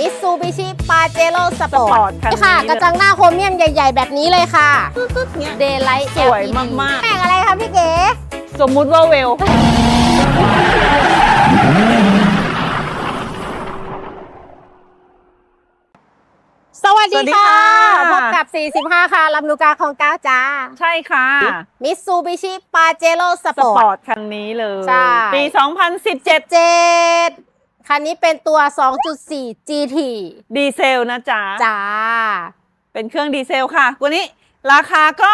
มิตซูบิชิปาเจโร่สปอ Sport ร์ตคันนี้ค่ะเลยกระจังหน้าโครเมียมใหญ่ ๆ แบบนี้เลยค่ะตึ๊ดๆเนี่ย เดย์ไลท์สวยมากๆ แม่งอะไรคะพี่เก๋ สมมุติว่าเวล สวัสสวัสดีดีค่ะ ค่ะ พบกับ 45 ค่ะลำลูกาของก้าวจ้าใช่ค่ะ มิตซูบิชิปาเจโร่สสปอปอร์ต ร์ตคันนี้เลย ใช่ ปี 2017 เจ็ด คันนี้เป็นตัว 2.4 GT ดีเซลนะจ๊ะ จ้า เป็นเครื่องดีเซลค่ะตัวนี้ราคาก็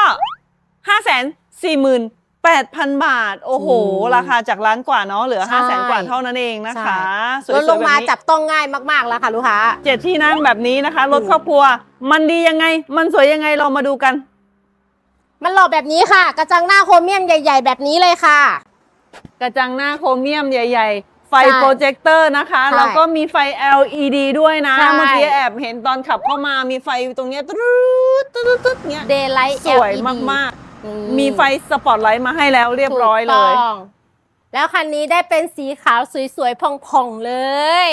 548,000 บาท โอ้โหอืมราคาจากล้านกว่าเนาะเหลือใช่500,000กว่าเท่านั้นเองนะคะสลวยดๆลงมาแบบนี้จับต้องง่ายมากๆแล้วค่ะลูกค้าเจ็ดที่นั่งแบบนี้นะคะรถอืมครอบครัว มันดียังไง มันสวยยังไงเรามาดูกัน มันหล่อแบบนี้ค่ะ กระจังหน้าโครเมียมใหญ่ ๆ แบบนี้เลยค่ะ กระจังหน้าโครเมียมใหญ่ ๆ ไฟใช่โปรเจคเตอร์นะคะ ใช่แล้วก็มีไฟ LED ด้วยนะ ใช่ เมื่อกี้แอบเห็นตอนขับเข้ามามีไฟตรงเนี้ยตึ๊ดตึ๊ดตึ๊ดตึ๊ดเนี้ยเดย์ไลท์สวยมากอืๆมีไฟสปอตไลท์มาให้แล้วเรียบร้อยเลย ถูกต้องแล้วคันนี้ได้เป็นสีขาวสวยๆผ่องๆเลย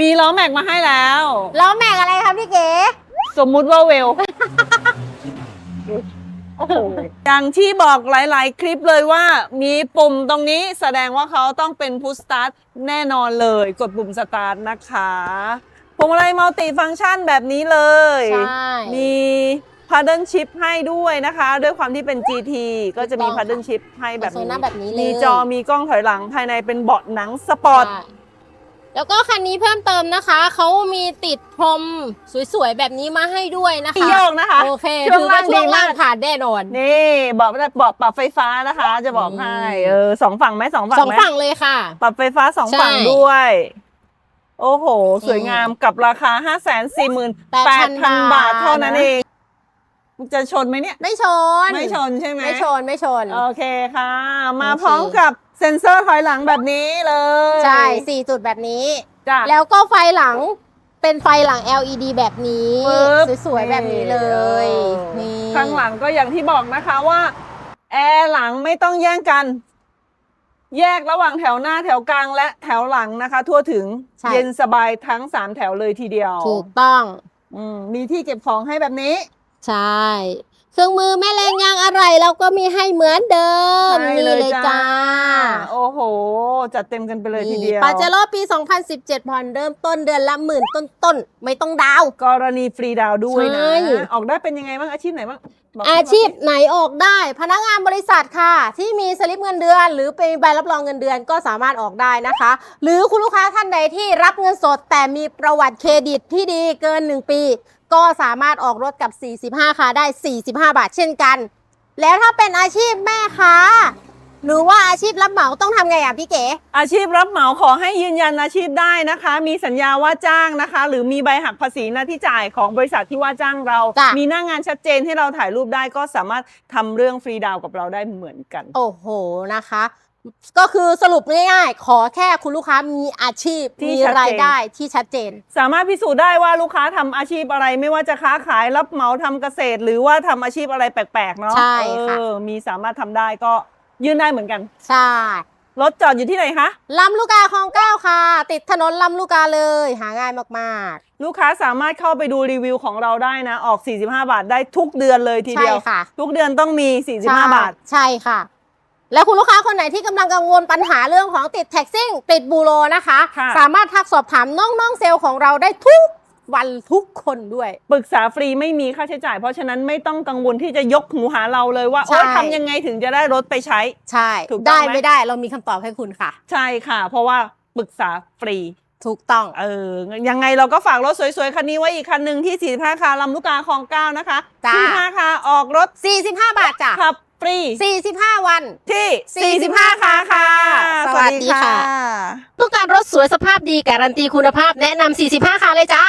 มีล้อแม็กมาให้แล้ว แล้วแม็กอะไรคะพี่เก๋ สมมุติว่าเวลโอ้โหอย่างที่บอกหลาย ๆ คลิปเลยว่ามีปุ่มตรงนี้แสดงว่าเขาต้องเป็นพุ s สตาร์ทแน่นอนเลย กดปุ่มสตาร์ทนะคะพวงมาลัยมัลติฟังก์ชันแบบนี้เลย ใช่ มีพา d เดิลชิพให้ด้วยนะคะ ด้วยความที่เป็น GT ก็จะมีถูกต้องพา d เดิลชิพให้แบบโซนี้น่าแบบนี้เลย มีจอมีกล้องถอยหลังภายในเป็นเบาะหนังสปอร์ต ใช่ แล้วก็คันนี้เพิ่มเติมนะคะ เขามีติดพรมสวยๆ แบบนี้มาให้ด้วยนะมีคะโยกนะคะ โอเคช่วงถือว่าล่างช่วงดีมากล่างผ่านแน่นอน นี่บอกว่าเบาะปรับไฟฟ้านะคะ จะบอกอืมให้เออสองฝั่งไหมสองฝั่งสองไหมฝั่งเลยค่ะ ปรับไฟฟ้าสองใช่ฝั่งด้วย โอ้โห สวยงามกับราคา5 4 8 0 0 0 8,000บาทเท่านั้นเองจะชนไหมเนี่ย ไม่ชน ไม่ชนใช่ไหมไม่ชนไม่ชน โอเคค่ะ มาโอเคพร้อมกับ เซ็นเซอร์ถอยหลังแบบนี้เลยใช่สี่จุดแบบนี้ จ้ะ แล้วก็ไฟหลังเป็นไฟหลัง LED แบบนี้ ปึ๊บสวยๆ แบบนี้เลยเออนี่ข้างหลังก็อย่างที่บอกนะคะว่าแอร์หลังไม่ต้องแย่งกัน แยกระหว่างแถวหน้าแถวกลางและแถวหลังนะคะ ทั่วถึงใช่ เย็นสบายทั้งสามแถวเลยทีเดียวถูกต้อง อืมมีที่เก็บของให้แบบนี้ ใช่ เครื่องมือแม่แรงยางอะไรเราก็มีให้เหมือนเดิมใช่นี่เลยเลยจ้าจ้า โอ้โห จัดเต็มกันไปเลยทีเดียว ปาเจโร่ปี 2017 ผ่อนเริ่มต้นเดือนละหมื่นต้นๆไม่ต้องดาวน์กรณีฟรีดาวน์ด้วยนะใช่ออกได้เป็นยังไงบ้างอาชีพไหนบ้างบกอาชีพพี่ไหนออกได้ พนักงานบริษัทค่ะ ที่มีสลิปเงินเดือน หรือเป็นใบรับรองเงินเดือนก็สามารถออกได้นะคะ หรือคุณลูกค้าท่านใดที่รับเงินสดแต่มีประวัติเครดิตที่ดีเกิน 1 ปี ก็สามารถออกรถกับ 45ค่ะได้ 45 บาทเช่นกัน แล้วถ้าเป็นอาชีพแม่ค้า หรือว่าอาชีพรับเหมาต้องทำไงอะพี่เก๋ อาชีพรับเหมาขอให้ยืนยันอาชีพได้นะคะ มีสัญญาว่าจ้างนะคะ หรือมีใบหักภาษีหน้าที่จ่ายของบริษัทที่ว่าจ้างเรา จ้ะ มีหน้างานชัดเจนให้เราถ่ายรูปได้ก็สามารถทำเรื่องฟรีดาวน์กับเราได้เหมือนกัน โอ้โหนะคะ ก็คือสรุปง่ายๆ ขอแค่คุณลูกค้ามีอาชีพที่มีชัดเจน รายได้ที่ชัดเจน สามารถพิสูจน์ได้ว่าลูกค้าทำอาชีพอะไรไม่ว่าจะค้าขายรับเหมาทำเกษตร หรือว่าทำอาชีพอะไรแปลกๆเนาะใช่ค่ะ เออมีสามารถทำได้ก็ยื่นได้เหมือนกันใช่รถจอดอยู่ที่ไหนคะลำลูกกาคลองเก้าค่ะ ติดถนนลำลูกกาเลย หาง่ายมากลูกค้าสามารถเข้าไปดูรีวิวของเราได้นะออก 45 บาทได้ทุกเดือนเลยทีๆใช่เดียว ค่ะทุกเดือนต้องมีใช่45 บาท ใช่ค่ะ แล้วคุณลูกค้าคนไหนที่กำลังกังวลปัญหาเรื่องของติดแท็กซิ่ง ติดบูโรนะคะ ค่ะ สามารถทักสอบถามน้องๆเซลล์ของเราได้ทุกวันทุกคนด้วย ปรึกษาฟรีไม่มีค่าใช้จ่าย เพราะฉะนั้นไม่ต้องกังวลที่จะยกหูหาเราเลยว่าใช่ โอ๊ยทำยังไงถึงจะได้รถไปใช้ ใช่ ถูกต้องได้ไหม ไม่ได้เรามีคำตอบให้คุณค่ะ ใช่ค่ะ เพราะว่าปรึกษาฟรี ถูกต้อง เออ ยังไงเราก็ฝากรถสวยๆ คันนี้ไว้อีกคันหนึ่งที่ 45คาลำลูกกาคลองเก้านะคะจ้า 45คาออกรถ45 บาทจ้ะ ขับ ฟรี 45 วัน ที่ 45คาค่ะ สวัสดีค่ะ ต้องการรถสวยสภาพดีการันตีคุณภาพแนะนำ 45 ค่ะเลยจ้า